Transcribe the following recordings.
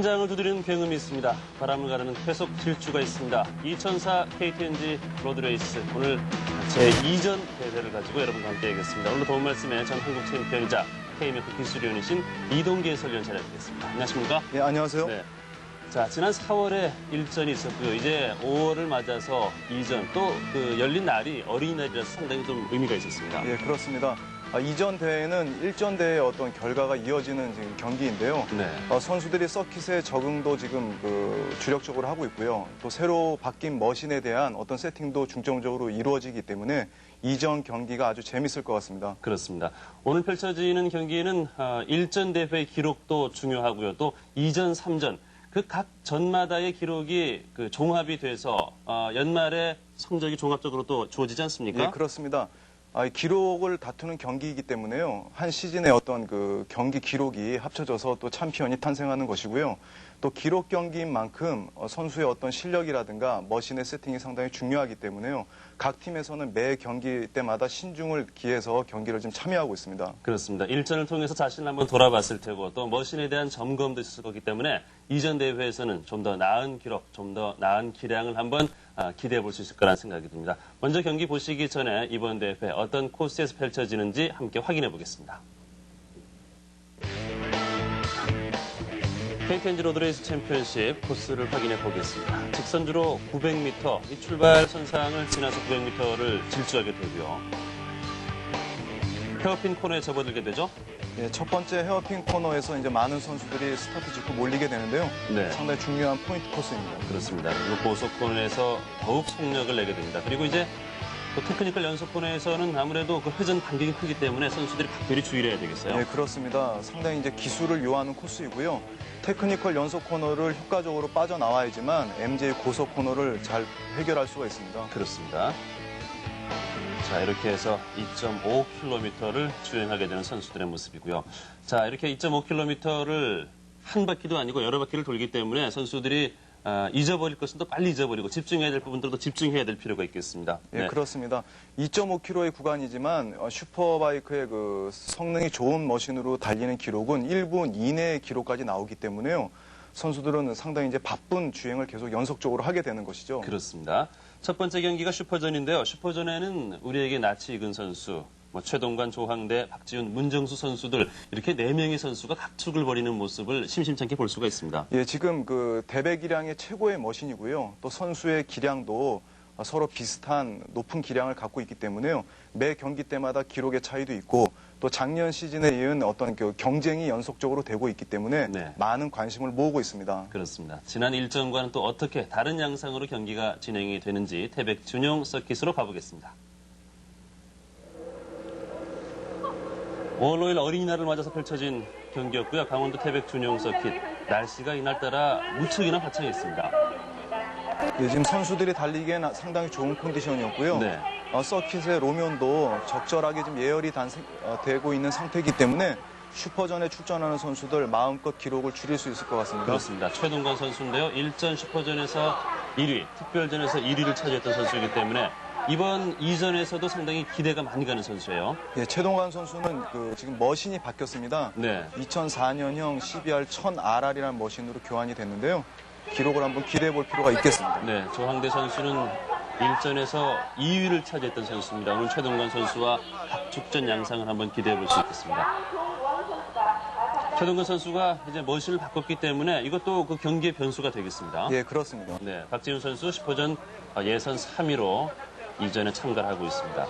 심장을 두드리는 굉음이 있습니다. 바람을 가르는 쾌속 질주가 있습니다. 2004 KTNG 로드레이스 오늘 제2전 대회를 가지고 여러분과 함께 하겠습니다. 오늘 도움 말씀에 전 한국 챔피언이자 KMF 기술위원이신 이동기 해설위원 자리하겠습니다. 안녕하십니까? 예, 안녕하세요. 네. 자, 지난 4월에 일전이 있었고요. 이제 5월을 맞아서 이전 또 그 열린 날이 어린이날이라서 상당히 좀 의미가 있었습니다. 예, 그렇습니다. 아, 이전 대회는 일전 대회의 어떤 결과가 이어지는 지금 경기인데요. 네. 어, 선수들이 서킷의 적응도 지금 그 주력적으로 하고 있고요. 또 새로 바뀐 머신에 대한 어떤 세팅도 중점적으로 이루어지기 때문에 이전 경기가 아주 재밌을 것 같습니다. 그렇습니다. 오늘 펼쳐지는 경기는 어, 일전 대회 기록도 중요하고요. 또 2전, 3전 그 각 전마다의 기록이 그 종합이 돼서 어, 연말에 성적이 종합적으로 또 주어지지 않습니까? 예, 그렇습니다. 아, 이 기록을 다투는 경기이기 때문에요. 한 시즌의 어떤 그 경기 기록이 합쳐져서 또 챔피언이 탄생하는 것이고요. 또 기록 경기인 만큼 어, 선수의 어떤 실력이라든가 머신의 세팅이 상당히 중요하기 때문에요. 각 팀에서는 매 경기 때마다 신중을 기해서 경기를 지금 참여하고 있습니다. 그렇습니다. 일전을 통해서 자신을 한번 돌아봤을 테고 또 머신에 대한 점검도 있을 거기 때문에 이전 대회에서는 좀 더 나은 기록, 좀 더 나은 기량을 한번 아, 기대해 볼 수 있을 거라는 생각이 듭니다. 먼저 경기 보시기 전에 이번 대회 어떤 코스에서 펼쳐지는지 함께 확인해 보겠습니다. KTNG 로드레이스 챔피언십 코스를 확인해 보겠습니다. 직선주로 900m, 이 출발 선상을 지나서 900m를 질주하게 되고요. 헤어핀 코너에 접어들게 되죠. 예, 첫 번째 헤어핀 코너에서 이제 많은 선수들이 스타트 짚고 몰리게 되는데요. 네. 상당히 중요한 포인트 코스입니다. 그렇습니다. 그리고 고속 코너에서 더욱 속력을 내게 됩니다. 그리고 이제 또 테크니컬 연속 코너에서는 아무래도 그 회전 반경이 크기 때문에 선수들이 각별히 주의를 해야 되겠어요. 네, 그렇습니다. 상당히 이제 기술을 요하는 코스이고요. 테크니컬 연속 코너를 효과적으로 빠져나와야지만 MJ 고속 코너를 잘 해결할 수가 있습니다. 그렇습니다. 자, 이렇게 해서 2.5km를 주행하게 되는 선수들의 모습이고요. 자, 이렇게 2.5km를 한 바퀴도 아니고 여러 바퀴를 돌기 때문에 선수들이 아, 잊어버릴 것은 또 빨리 잊어버리고 집중해야 될 부분들도 집중해야 될 필요가 있겠습니다. 예, 네. 그렇습니다. 2.5km의 구간이지만 어, 슈퍼바이크의 그 성능이 좋은 머신으로 달리는 기록은 1분 이내의 기록까지 나오기 때문에요. 선수들은 상당히 이제 바쁜 주행을 계속 연속적으로 하게 되는 것이죠. 그렇습니다. 첫 번째 경기가 슈퍼전인데요. 슈퍼전에는 우리에게 낯이 익은 선수, 뭐 최동관, 조항대, 박지훈, 문정수 선수들 이렇게 네 명의 선수가 각축을 벌이는 모습을 심심찮게 볼 수가 있습니다. 예, 지금 그 대배 기량의 최고의 머신이고요. 또 선수의 기량도 서로 비슷한 높은 기량을 갖고 있기 때문에요. 매 경기 때마다 기록의 차이도 있고 또 작년 시즌에 이은 어떤 그 경쟁이 연속적으로 되고 있기 때문에 네. 많은 관심을 모으고 있습니다. 그렇습니다. 지난 일정과는 또 어떻게 다른 양상으로 경기가 진행이 되는지 태백 준용 서킷으로 가보겠습니다. 5월 5일 어린이날을 맞아서 펼쳐진 경기였고요. 강원도 태백 준용 서킷. 날씨가 이날따라 무척이나 화창했습니다. 예, 지금 선수들이 달리기엔 상당히 좋은 컨디션이었고요. 네. 어, 서킷의 로면도 적절하게 지금 예열이 단, 어, 되고 있는 상태이기 때문에 슈퍼전에 출전하는 선수들 마음껏 기록을 줄일 수 있을 것 같습니다. 그렇습니다. 최동관 선수인데요. 일전 슈퍼전에서 1위, 특별전에서 1위를 차지했던 선수이기 때문에 이번 2전에서도 상당히 기대가 많이 가는 선수예요. 예, 최동관 선수는 그 지금 머신이 바뀌었습니다. 네. 2004년형 CBR 1000RR이라는 머신으로 교환이 됐는데요. 기록을 한번 기대해 볼 필요가 있겠습니다. 네, 조항대 선수는 일전에서 2위를 차지했던 선수입니다. 오늘 최동관 선수와 각축전 양상을 한번 기대해 볼 수 있겠습니다. 최동관 선수가 이제 머신을 바꿨기 때문에 이것도 그 경기의 변수가 되겠습니다. 예, 그렇습니다. 네, 박지훈 선수 슈퍼전 예선 3위로 이전에 참가를 하고 있습니다.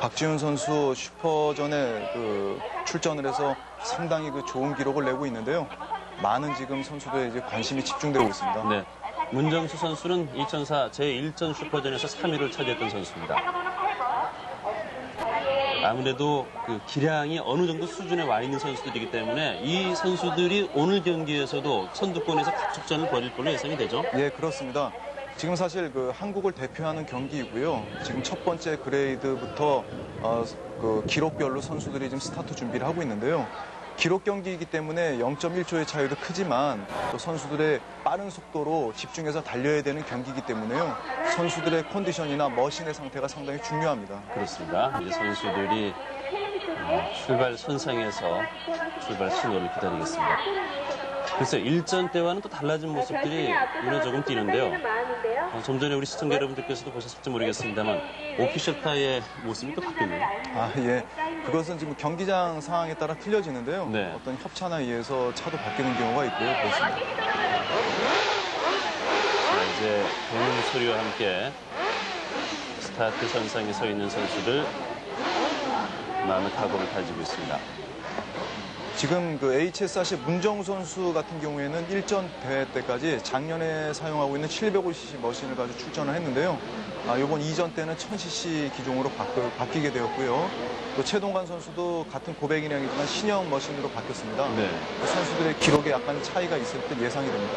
박지훈 선수 슈퍼전에 그 출전을 해서 상당히 그 좋은 기록을 내고 있는데요. 많은 지금 선수들의 이제 관심이 집중되고 있습니다. 네. 문정수 선수는 2004 제1전 슈퍼전에서 3위를 차지했던 선수입니다. 아무래도 그 기량이 어느 정도 수준에 와 있는 선수들이기 때문에 이 선수들이 오늘 경기에서도 선두권에서 각축전을 벌일 걸로 예상이 되죠. 예, 그렇습니다. 지금 사실 그 한국을 대표하는 경기이고요. 지금 첫 번째 그레이드부터 어, 그 기록별로 선수들이 지금 스타트 준비를 하고 있는데요. 기록 경기이기 때문에 0.1초의 차이도 크지만 또 선수들의 빠른 속도로 집중해서 달려야 되는 경기이기 때문에요. 선수들의 컨디션이나 머신의 상태가 상당히 중요합니다. 그렇습니다. 이제 선수들이 어, 출발 선상에서 출발 신호를 기다리겠습니다. 글쎄 일전 때와는 또 달라진 모습들이 눈에 조금 띄는데요. 어, 좀 전에 우리 시청자 여러분들께서도 보셨을지 모르겠습니다만 오피셜카의 모습이 또 바뀌었네요. 아, 예. 그것은 지금 경기장 상황에 따라 틀려지는데요. 네. 어떤 협차나 의해서 차도 바뀌는 경우가 있고요. 그렇습니다. 자, 이제 경음 소리와 함께 스타트 선상에 서 있는 선수들 마음의 각오를 다지고 있습니다. 지금 그 HSRC 문정우 선수 같은 경우에는 일전 대회 때까지 작년에 사용하고 있는 750cc 머신을 가지고 출전을 했는데요. 아, 이번 이전 때는 1000cc 기종으로 바뀌, 게 되었고요. 또 최동관 선수도 같은 고백인량이지만 신형 머신으로 바뀌었습니다. 네. 선수들의 기록에 약간 차이가 있을 때 예상이 됩니다.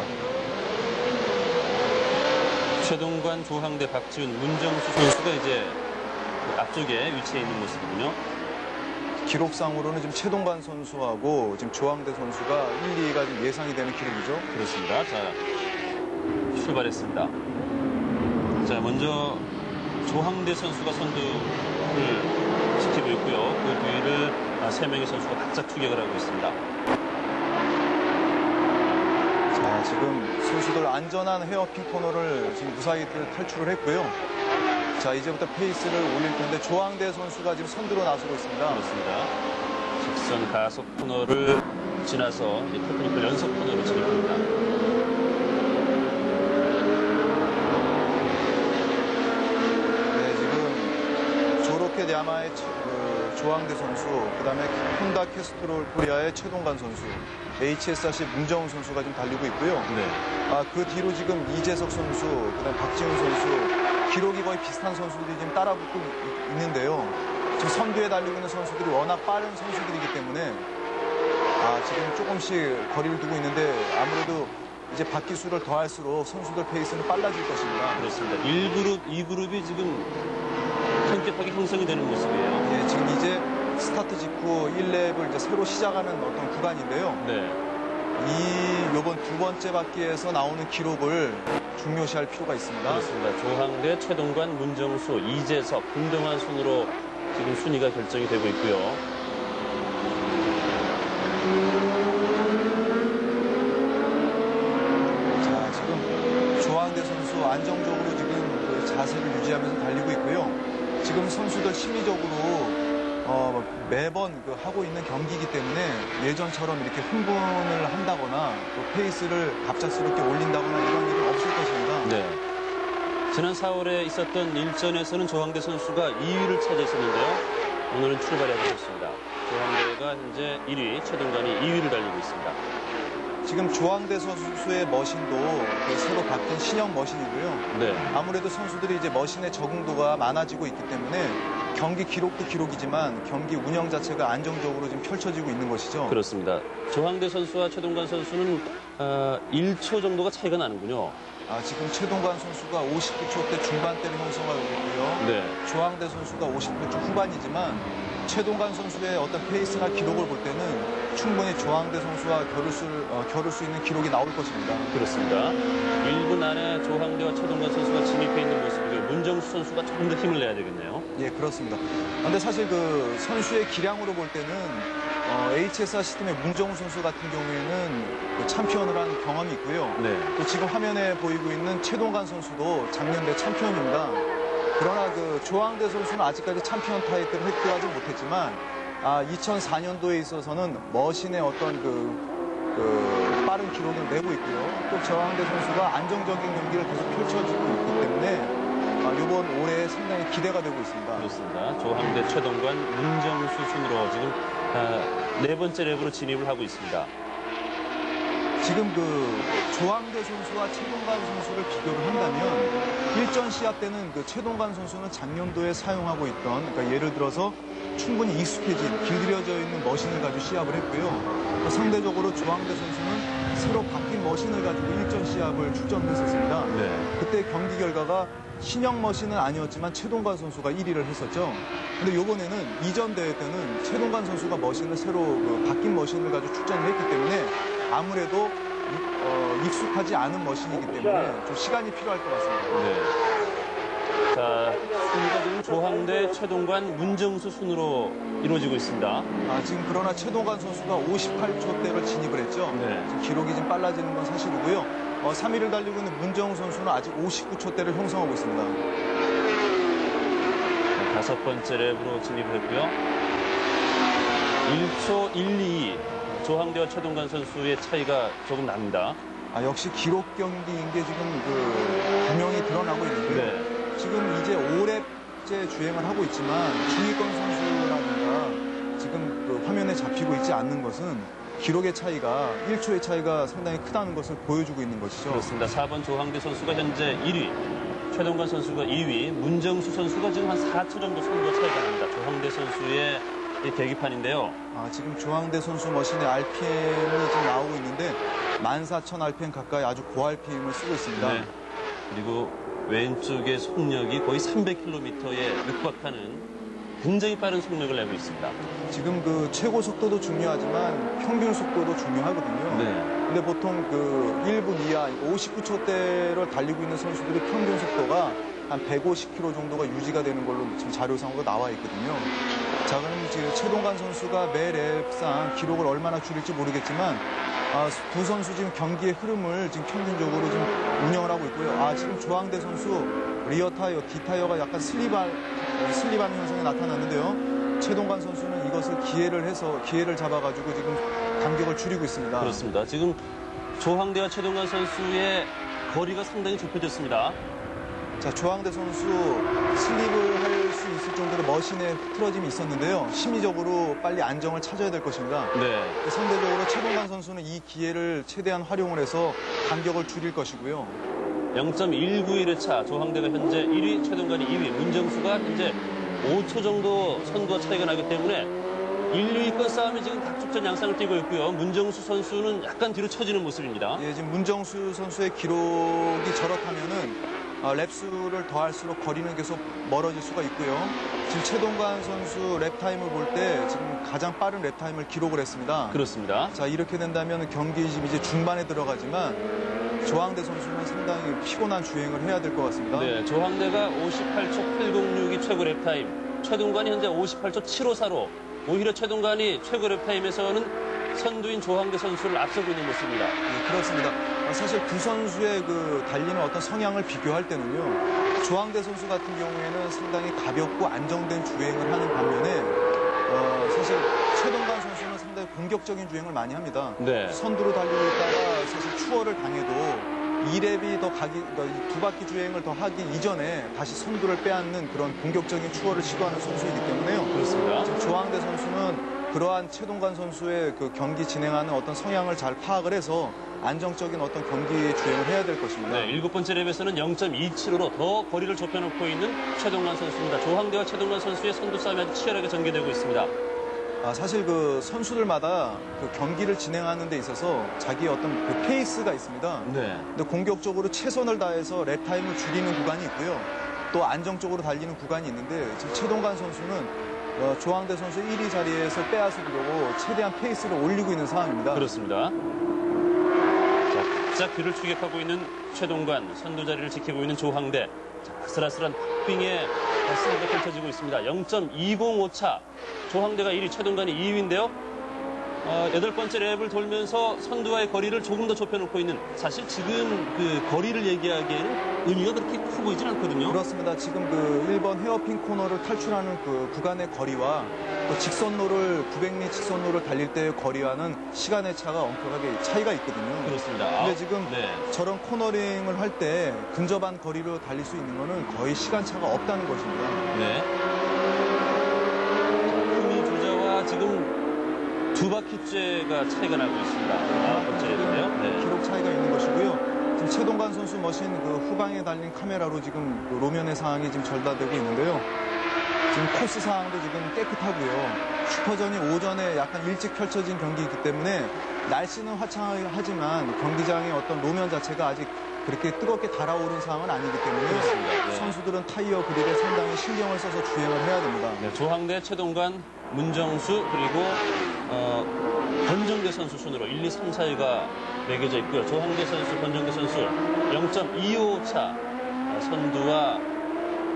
최동관, 조항대, 박지훈, 문정수 선수가 이제 그 앞쪽에 위치해 있는 모습이군요. 기록상으로는 지금 최동관 선수하고 지금 조항대 선수가 1, 2위가 지금 예상이 되는 기록이죠. 그렇습니다. 자, 출발했습니다. 자, 먼저 조항대 선수가 선두를 지키고 있고요. 그 뒤를 아, 세 명의 선수가 바짝 추격을 하고 있습니다. 자, 지금 선수들 안전한 헤어핀 코너를 지금 무사히 탈출을 했고요. 자, 이제부터 페이스를 올릴 텐데 조항대 선수가 지금 선두로 나서고 있습니다. 그렇습니다. 직선 가속 코너를 지나서 이제 테크니컬 연속 코너로 진입합니다. 네, 지금 조로켓 야마의 최- 그 조항대 선수, 그 다음에 혼다 캐스트롤 코리아의 최동관 선수, HSRC 문정훈 선수가 지금 달리고 있고요. 네. 아, 그 뒤로 지금 이재석 선수, 그 다음 박지훈 선수, 기록이 거의 비슷한 선수들이 지금 따라붙고 있- 있는데요. 지금 선두에 달리고 있는 선수들이 워낙 빠른 선수들이기 때문에 아, 지금 조금씩 거리를 두고 있는데 아무래도 이제 바퀴 수를 더할수록 선수들 페이스는 빨라질 것입니다. 그렇습니다. 1그룹, 2그룹이 지금 현격하게 형성이 되는 모습이에요. 예, 지금 이제 스타트 직후 1랩을 이제 새로 시작하는 어떤 구간인데요. 네. 이 요번 두 번째 바퀴에서 나오는 기록을 중요시할 필요가 있습니다. 그렇습니다. 조항대, 최동관, 문정수, 이재석, 김동환 순으로 지금 순위가 결정이 되고 있고요. 자, 지금 조항대 선수 안정적으로 지금 그 자세를 유지하면서 달리고 있고요. 지금 선수들 심리적으로 어, 매번 그 하고 있는 경기이기 때문에 예전처럼 이렇게 흥분을 한다거나 또 페이스를 갑작스럽게 올린다거나 이런 일은 없을 것입니다. 네. 지난 4월에 있었던 일전에서는 조항대 선수가 2위를 차지했었는데요. 오늘은 출발해 보셨습니다. 조항대가 현재 1위, 최동관이 2위를 달리고 있습니다. 지금 조항대 선수의 머신도 그 새로 바뀐 신형 머신이고요. 네. 아무래도 선수들이 이제 머신의 적응도가 많아지고 있기 때문에 경기 기록도 기록이지만 경기 운영 자체가 안정적으로 지금 펼쳐지고 있는 것이죠. 그렇습니다. 조항대 선수와 최동관 선수는 아, 1초 정도가 차이가 나는군요. 아, 지금 최동관 선수가 59초 대 중반대를 형성하고 있고요. 네. 조항대 선수가 59초 후반이지만 최동관 선수의 어떤 페이스나 기록을 볼 때는 충분히 조항대 선수와 겨룰 수, 어, 겨룰 수 있는 기록이 나올 것입니다. 그렇습니다. 1분 안에 조항대와 최동관 선수가 진입해 있는 모습이고요. 문정수 선수가 조금 더 힘을 내야 되겠네요. 예, 그렇습니다. 근데 사실 그 선수의 기량으로 볼 때는 어, HSR 시스템의 문정우 선수 같은 경우에는 그 챔피언을 한 경험이 있고요. 네. 또 지금 화면에 보이고 있는 최동관 선수도 작년대 챔피언입니다. 그러나 그 조항대 선수는 아직까지 챔피언 타이틀을 획득하지 못했지만 아, 2004년도에 있어서는 머신의 어떤 그, 그 빠른 기록을 내고 있고요. 또 조항대 선수가 안정적인 경기를 계속 펼쳐주고 있기 때문에 아, 이번 올해 상당히 기대가 되고 있습니다. 그렇습니다. 조항대, 최동관, 문정수 순으로 지금 아, 네 번째 랩으로 진입을 하고 있습니다. 지금 그 조항대 선수와 최동관 선수를 비교를 한다면 일전 시합 때는 그 최동관 선수는 작년도에 사용하고 있던 그러니까 예를 들어서 충분히 익숙해진 길들여져 있는 머신을 가지고 시합을 했고요. 또 상대적으로 조항대 선수는 새로 바 뀐 머신을 가지고 일전 시합을 출전했었습니다. 네. 그때 경기 결과가 신형 머신은 아니었지만 최동관 선수가 1위를 했었죠. 근데 이번에는 이전 대회 때는 최동관 선수가 머신을 새로 그 바뀐 머신을 가지고 출전을 했기 때문에 아무래도 이- 어, 익숙하지 않은 머신이기 때문에 좀 시간이 필요할 것 같습니다. 네. 자, 순위가 지금 조항대, 최동관, 문정수 순으로 이루어지고 있습니다. 아, 지금 그러나 최동관 선수가 58초대를 진입을 했죠. 네. 지금 기록이 좀 빨라지는 건 사실이고요. 어, 3위를 달리고 있는 문정우 선수는 아직 59초대를 형성하고 있습니다. 네, 다섯 번째 랩으로 진입을 했고요. 1초 1, 2 조항대와 최동관 선수의 차이가 조금 납니다. 아, 역시 기록 경기인 게 지금 그 분명히 드러나고 있는데요. 네. 지금 이제 5렙째 주행을 하고 있지만 중위권 선수라든가 지금 그 화면에 잡히고 있지 않는 것은 기록의 차이가 1초의 차이가 상당히 크다는 것을 보여주고 있는 것이죠. 그렇습니다. 4번 조항대 선수가 현재 1위, 최동관 선수가 2위, 문정수 선수가 지금 한 4초 정도 선두가 차이가 납니다. 조항대 선수의 이 계기판인데요. 아, 지금 조항대 선수 머신의 RPM이 지금 나오고 있는데 14,000 RPM 가까이 아주 고 RPM을 쓰고 있습니다. 네. 그리고 왼쪽의 속력이 거의 300km에 육박하는 굉장히 빠른 속력을 내고 있습니다. 지금 그 최고 속도도 중요하지만 평균 속도도 중요하거든요. 네. 근데 보통 그 1분 이하 59초대를 달리고 있는 선수들이 평균 속도가 한 150km 정도가 유지가 되는 걸로 지금 자료상으로 나와 있거든요. 자, 그럼 지금 최동관 선수가 매 랩상 기록을 얼마나 줄일지 모르겠지만 아, 두 선수 지금 경기의 흐름을 지금 평균적으로 지금 운영을 하고 있고요. 아, 지금 조항대 선수 리어 타이어, D 타이어가 약간 슬립할, 슬립하는 현상이 나타났는데요. 최동관 선수는 이것을 기회를 해서 기회를 잡아가지고 지금 간격을 줄이고 있습니다. 그렇습니다. 지금 조항대와 최동관 선수의 거리가 상당히 좁혀졌습니다. 자, 조항대 선수 슬립을 할 수 있을 정도로 머신에 흐트러짐이 있었는데요. 심리적으로 빨리 안정을 찾아야 될 것입니다. 네. 상대적으로 최동관 선수는 이 기회를 최대한 활용을 해서 간격을 줄일 것이고요. 0.191의 차, 조항대가 현재 1위, 최동관이 2위, 문정수가 현재 5초 정도 선두와 차이가 나기 때문에 1, 2위권 싸움이 지금 각축전 양상을 띠고 있고요. 문정수 선수는 약간 뒤로 처지는 모습입니다. 예, 지금 문정수 선수의 기록이 저렇다면은 아, 랩수를 더할수록 거리는 계속 멀어질 수가 있고요. 지금 최동관 선수 랩 타임을 볼 때 지금 가장 빠른 랩 타임을 기록을 했습니다. 그렇습니다. 자 이렇게 된다면 경기 지금 이제 중반에 들어가지만 조항대 선수는 상당히 피곤한 주행을 해야 될 것 같습니다. 네, 조항대가 58초 806이 최고 랩타임, 최동관이 현재 58초 754로 오히려 최동관이 최고 랩타임에서는 선두인 조항대 선수를 앞서고 있는 모습입니다. 예, 그렇습니다. 어, 사실 두 선수의 그 달리는 어떤 성향을 비교할 때는요. 조항대 선수 같은 경우에는 상당히 가볍고 안정된 주행을 하는 반면에 어, 사실 최동관 선수는 상당히 공격적인 주행을 많이 합니다. 네. 선두로 달리고 있다가 사실 추월을 당해도 2랩이 더 가기, 이두 바퀴 주행을 더 하기 이전에 다시 선두를 빼앗는 그런 공격적인 추월을 시도하는 선수이기 때문에요. 그렇습니다. 지금 조항대 선수는 그러한 최동관 선수의 그 경기 진행하는 어떤 성향을 잘 파악을 해서 안정적인 어떤 경기 주행을 해야 될 것입니다. 네, 일곱 번째 랩에서는 0.27로 더 거리를 좁혀놓고 있는 최동관 선수입니다. 조항대와 최동관 선수의 선두 싸움이 아주 치열하게 전개되고 있습니다. 아, 사실 그 선수들마다 그 경기를 진행하는 데 있어서 자기의 어떤 그 페이스가 있습니다. 네. 근데 공격적으로 최선을 다해서 랩 타임을 줄이는 구간이 있고요. 또 안정적으로 달리는 구간이 있는데 지금 최동관 선수는 어, 조항대 선수 1위 자리에서 빼앗으려고 최대한 페이스를 올리고 있는 상황입니다. 그렇습니다. 자, 뒤를 추격하고 있는 최동관, 선두 자리를 지키고 있는 조항대. 자, 아슬아슬한 박빙의 승부가 펼쳐지고 있습니다. 0.205차. 조항대가 1위, 최동관이 2위인데요. 어, 여덟 번째 랩을 돌면서 선두와의 거리를 조금 더 좁혀놓고 있는 사실 지금 그 거리를 얘기하기에는 의미가 그렇게 커 보이진 않거든요. 그렇습니다. 지금 그 1번 헤어핀 코너를 탈출하는 그 구간의 거리와 또 직선로를 900미 직선로를 달릴 때의 거리와는 시간의 차가 엄격하게 차이가 있거든요. 그렇습니다. 근데 아, 지금 네. 저런 코너링을 할 때 근접한 거리로 달릴 수 있는 거는 거의 시간 차가 없다는 것입니다. 네. 자, 후미 주자와 지금 두 바퀴째가 차이가 나고 있습니다. 아홉 번째 랩인데요. 네. 기록 차이가 있는 것이고요. 지금 최동관 선수 머신 그 후방에 달린 카메라로 지금 그 로면의 상황이 지금 전달되고 있는데요. 지금 코스 상황도 지금 깨끗하고요. 슈퍼전이 오전에 약간 일찍 펼쳐진 경기이기 때문에 날씨는 화창하지만 경기장의 어떤 로면 자체가 아직 그렇게 뜨겁게 달아오른 상황은 아니기 때문에. 네. 선수들은 타이어 그립에 상당히 신경을 써서 주행을 해야 됩니다. 네, 조항대, 최동관, 문정수 그리고 어, 권정대 선수 순으로 1, 2, 3, 4위가 매겨져 있고요. 조항대 선수, 권정대 선수 0.25차 아, 선두와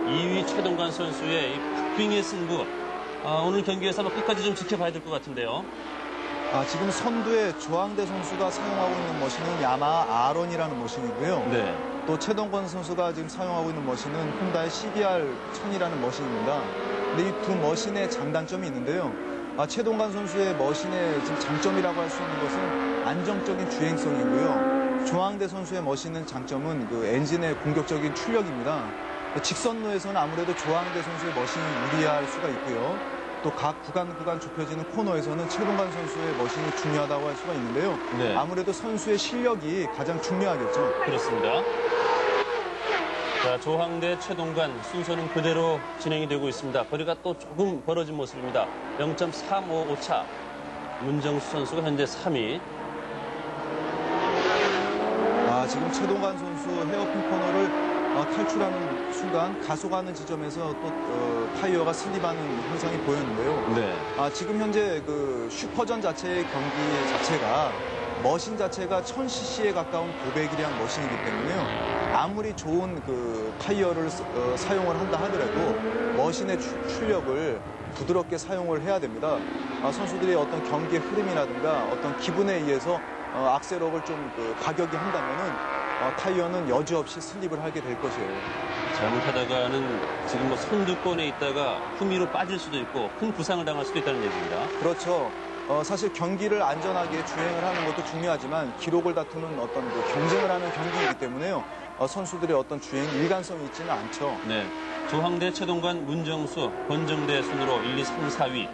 2위 최동관 선수의 이 박빙의 승부 아, 오늘 경기에서 아마 끝까지 좀 지켜봐야 될 것 같은데요. 아, 지금 선두에 조항대 선수가 사용하고 있는 머신은 야마 아론이라는 머신이고요. 네. 또 최동건 선수가 지금 사용하고 있는 머신은 혼다의 CBR 1000이라는 머신입니다. 근데 이 두 머신의 장단점이 있는데요. 아, 최동관 선수의 머신의 지금 장점이라고 할 수 있는 것은 안정적인 주행성이고요. 조항대 선수의 머신은 장점은 그 엔진의 공격적인 출력입니다. 직선로에서는 아무래도 조항대 선수의 머신이 유리할 수가 있고요. 또 각 구간 구간 좁혀지는 코너에서는 최동관 선수의 머신이 중요하다고 할 수가 있는데요. 네. 아무래도 선수의 실력이 가장 중요하겠죠. 그렇습니다. 자, 조항대 최동관 순서는 그대로 진행이 되고 있습니다. 거리가 또 조금 벌어진 모습입니다. 0.355 차. 문정수 선수가 현재 3위. 아, 지금 최동관 선수 헤어핀 코너를 어, 탈출하는 순간 가속하는 지점에서 또 어, 타이어가 슬립하는 현상이 보였는데요. 네. 아, 지금 현재 그 슈퍼전 자체의 경기 자체가 머신 자체가 1000cc에 가까운 고배기량 머신이기 때문에요. 아무리 좋은 그 타이어를 쓰- 어, 사용을 한다 하더라도 머신의 추- 출력을 부드럽게 사용을 해야 됩니다. 아, 선수들의 어떤 경기의 흐름이라든가 어떤 기분에 의해서 어, 악셀업을 좀 그 가격이 한다면은 어, 타이어는 여지없이 슬립을 하게 될 것이에요. 잘못하다가는 지금 뭐 선두권에 있다가 후미로 빠질 수도 있고 큰 부상을 당할 수도 있다는 얘기입니다. 그렇죠. 어, 사실 경기를 안전하게 주행을 하는 것도 중요하지만 기록을 다투는 어떤 그 경쟁을 하는 경기이기 때문에요. 어, 선수들의 어떤 주행 일관성이 있지는 않죠. 네. 조항대, 최동관, 문정수, 권정대 순으로 1, 2, 3, 4위.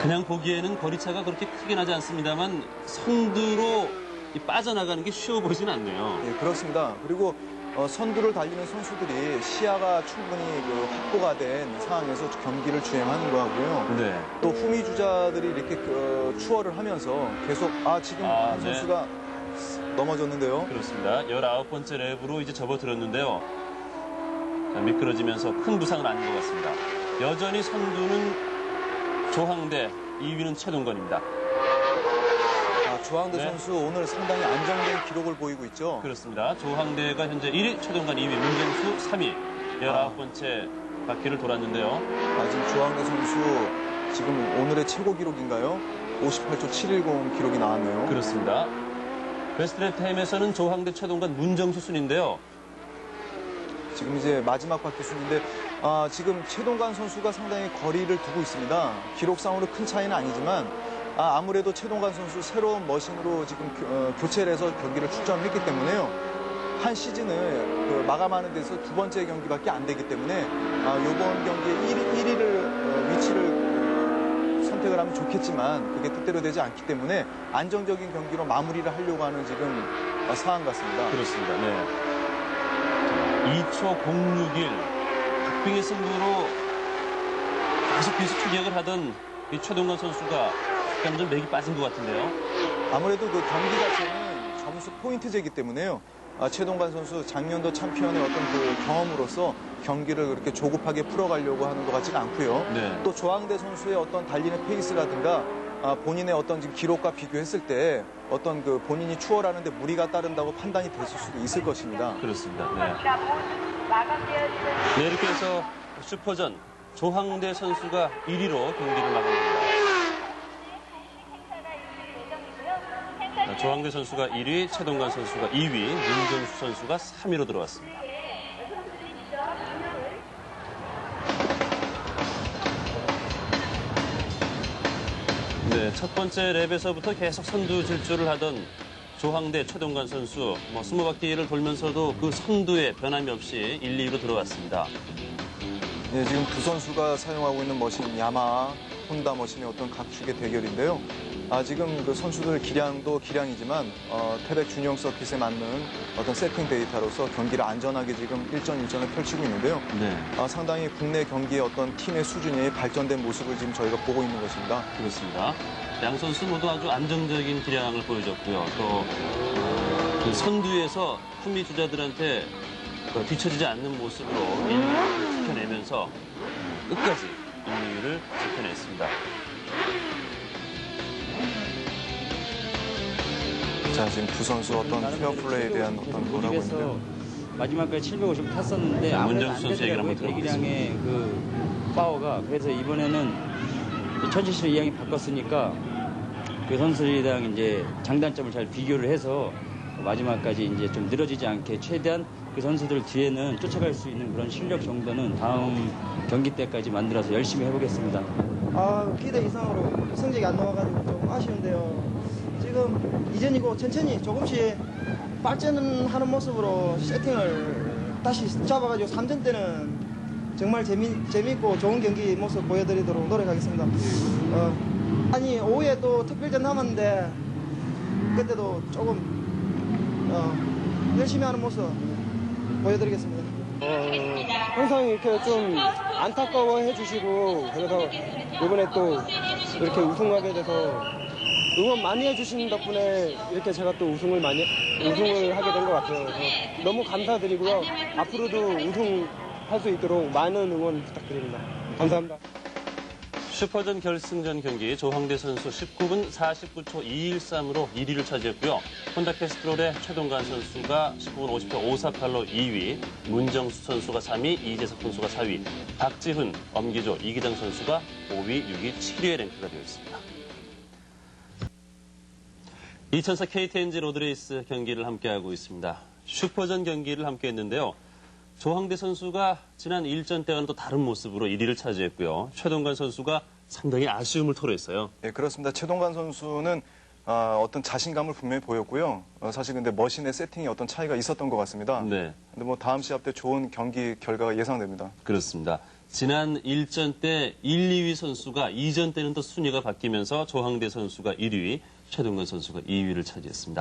그냥 보기에는 거리차가 그렇게 크게 나지 않습니다만 선두로 이 빠져나가는 게 쉬워 보이진 않네요. 예, 그렇습니다. 그리고 어, 선두를 달리는 선수들이 시야가 충분히 그 확보가 된 상황에서 경기를 주행하는 거하고요. 네. 또 후미 주자들이 이렇게 그, 어, 추월을 하면서 계속 아 지금 아, 한 네. 선수가 넘어졌는데요. 그렇습니다. 19번째 랩으로 이제 접어들었는데요. 자, 미끄러지면서 큰 부상을 안은 것 같습니다. 여전히 선두는 조항대, 2위는 최동건입니다. 아, 조항대 네. 선수 오늘 상당히 안정된 기록을 보이고 있죠. 그렇습니다. 조항대가 현재 1위, 최동관 2위, 문정수 3위. 19번째 바퀴를 돌았는데요. 아, 지금 조항대 선수 지금 오늘의 최고 기록인가요? 58초 710 기록이 나왔네요. 그렇습니다. 베스트랩 타임에서는 조항대, 최동관, 문정수 순인데요. 지금 이제 마지막 바퀴 순인데 아, 지금 최동관 선수가 상당히 거리를 두고 있습니다. 기록상으로 큰 차이는 아니지만 아, 무래도 최동관 선수 새로운 머신으로 지금 교, 어, 교체를 해서 경기를 출전했기 때문에요. 한 시즌을 그 마감하는 데서 두 번째 경기밖에 안 되기 때문에 아, 이번 경기에 1위, 1위를 위치를 어, 선택을 하면 좋겠지만 그게 뜻대로 되지 않기 때문에 안정적인 경기로 마무리를 하려고 하는 지금 어, 상황 같습니다. 그렇습니다. 네. 2초 061 박빙의 승부로 계속 계속 추격을 하던 이 최동관 선수가 약간 좀 맥이 빠진 것 같은데요. 아무래도 그 경기 자체는 점수 포인트제이기 때문에요. 아, 최동관 선수 작년도 챔피언의 어떤 그 경험으로서 경기를 그렇게 조급하게 풀어가려고 하는 것 같지는 않고요. 네. 또 조항대 선수의 어떤 달리는 페이스라든가 아, 본인의 어떤 지금 기록과 비교했을 때 어떤 그 본인이 추월하는데 무리가 따른다고 판단이 됐을 수도 있을 것입니다. 그렇습니다. 네. 네, 이렇게 해서 슈퍼전 조항대 선수가 1위로 경기를 마감합니다. 행사가 있을 예정이고요. 행사 자, 조항대 선수가 1위, 최동관 선수가 2위, 문정수 선수가 3위로 들어왔습니다. 네, 첫 번째 랩에서부터 계속 선두 질주를 하던 조항대, 최동관 선수, 뭐 스무 바퀴를 돌면서도 그 선두에 변함이 없이 1, 2위로 들어왔습니다. 네, 지금 두 선수가 사용하고 있는 머신 야마, 혼다 머신의 어떤 각축의 대결인데요. 아, 지금 그 선수들 기량도 기량이지만 어, 태백 준영 서킷에 맞는 어떤 세팅 데이터로서 경기를 안전하게 지금 일전 일전을 펼치고 있는데요. 네, 아, 상당히 국내 경기의 어떤 팀의 수준이 발전된 모습을 지금 저희가 보고 있는 것입니다. 그렇습니다. 양 선수 모두 아주 안정적인 기량을 보여줬고요. 또, 어, 그 선두에서 후미 주자들한테 그 뒤처지지 않는 모습으로 1, 2위를 지켜내면서 끝까지 1, 2위를 지켜냈습니다. 자, 지금 두 선수 어떤 페어 플레이에 대한 어떤 걸 하고 있는데요. 마지막까지 750 탔었는데 자, 아무래도 안 선수 얘기를 되더라고요. 대기량의 그 파워가 그래서 이번에는 천지시를 이양이 바꿨으니까 그 선수들이랑 이제 장단점을 잘 비교를 해서 마지막까지 이제 좀 늘어지지 않게 최대한 그 선수들 뒤에는 쫓아갈 수 있는 그런 실력 정도는 다음 경기 때까지 만들어서 열심히 해보겠습니다. 아, 기대 이상으로 성적이 안 나와가지고 좀 아쉬운데요. 지금 이전이고 천천히 조금씩 발전하는 모습으로 세팅을 다시 잡아가지고 3전 때는 정말 재미, 재밌고 좋은 경기 모습 보여드리도록 노력하겠습니다. 어, 아니, 오후에 또 특별전 남았는데 그때도 조금 어, 열심히 하는 모습 보여드리겠습니다. 어, 항상 이렇게 좀 안타까워해 주시고 그래서 이번에 또 이렇게 우승하게 돼서 응원 많이 해주신 덕분에 이렇게 제가 또 우승을 많이 우승을 하게 된 것 같아요. 그래서 너무 감사드리고요. 앞으로도 우승할 수 있도록 많은 응원 부탁드립니다. 감사합니다. 슈퍼전 결승전 경기 조황대 선수 19분 49초 213으로 1위를 차지했고요. 혼다 캐스트롤의 최동관 선수가 19분 50초 548로 2위, 문정수 선수가 3위, 이재석 선수가 4위, 박지훈, 엄기조, 이기장 선수가 5위, 6위, 7위에 랭크가 되어 있습니다. 2004 KTNG 로드레이스 경기를 함께하고 있습니다. 슈퍼전 경기를 함께했는데요. 조항대 선수가 지난 1전 때와는 또 다른 모습으로 1위를 차지했고요. 최동관 선수가 상당히 아쉬움을 토로했어요. 예, 그렇습니다. 최동관 선수는 아, 어떤 자신감을 분명히 보였고요. 어, 사실 근데 머신의 세팅이 어떤 차이가 있었던 것 같습니다. 네, 근데 뭐 다음 시합 때 좋은 경기 결과가 예상됩니다. 그렇습니다. 지난 1전 때 1, 2위 선수가 2전 때는 또 순위가 바뀌면서 조항대 선수가 1위, 최동관 선수가 2위를 차지했습니다.